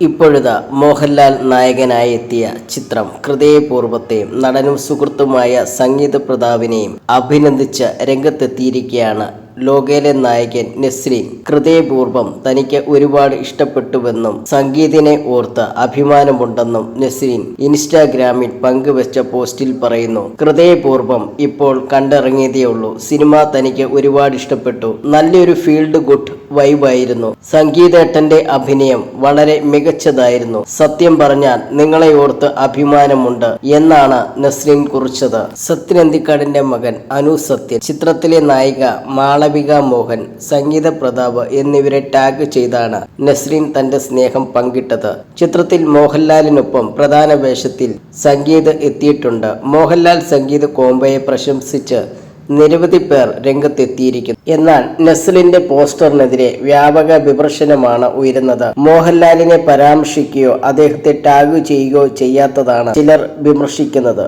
ഇപ്പോഴിതാ മോഹൻലാൽ നായകനായി എത്തിയ ചിത്രം ഹൃദയപൂർവത്തെയും നടനും സുഹൃത്തുമായ സംഗീത പ്രതാപിനെയും അഭിനന്ദിച്ച് രംഗത്തെത്തിയിരിക്കുകയാണ് ലോകയിലെ നായകൻ നസ്രീൻ ഹൃദയപൂർവം തനിക്ക് ഒരുപാട് ഇഷ്ടപ്പെട്ടുവെന്നും സംഗീതിനെ ഓർത്ത് അഭിമാനമുണ്ടെന്നും നസ്രീൻ ഇൻസ്റ്റാഗ്രാമിൽ പങ്കുവച്ച പോസ്റ്റിൽ പറയുന്നു. ഹൃദയപൂർവം ഇപ്പോൾ കണ്ടിറങ്ങിയതേ ഉള്ളൂ. സിനിമ തനിക്ക് ഒരുപാട് ഇഷ്ടപ്പെട്ടു. നല്ലൊരു ഫീൽഡ് ഗുഡ് വൈബായിരുന്നു. സംഗീതേട്ടന്റെ അഭിനയം വളരെ മികച്ചതായിരുന്നു. സത്യം പറഞ്ഞാൽ നിങ്ങളെ ഓർത്ത് അഭിമാനമുണ്ട് എന്നാണ് നസ്രീൻ കുറിച്ചത്. സത്യൻ അന്തിക്കാടിന്റെ മകൻ അനു സത്യൻ. ചിത്രത്തിലെ നായിക മാളവിക മോഹൻ സംഗീത പ്രതാപ് എന്നിവരെ ടാഗ് ചെയ്താണ് നസ്രീൻ തന്റെ സ്നേഹം പങ്കിട്ടത്. ചിത്രത്തിൽ മോഹൻലാലിനൊപ്പം പ്രധാന വേഷത്തിൽ സംഗീത് എത്തിയിട്ടുണ്ട്. മോഹൻലാൽ സംഗീത കോമ്പയെ പ്രശംസിച്ച് നിരവധി പേർ രംഗത്തെത്തിയിരിക്കുന്നു. എന്നാൽ നസ്ലിന്റെ പോസ്റ്ററിനെതിരെ വ്യാപക വിമർശനമാണ് ഉയരുന്നത്. മോഹൻലാലിനെ പരാമർശിക്കുകയോ അദ്ദേഹത്തെ ടാഗ് ചെയ്യുകയോ ചെയ്യാത്തതാണ് ചിലർ വിമർശിക്കുന്നത്.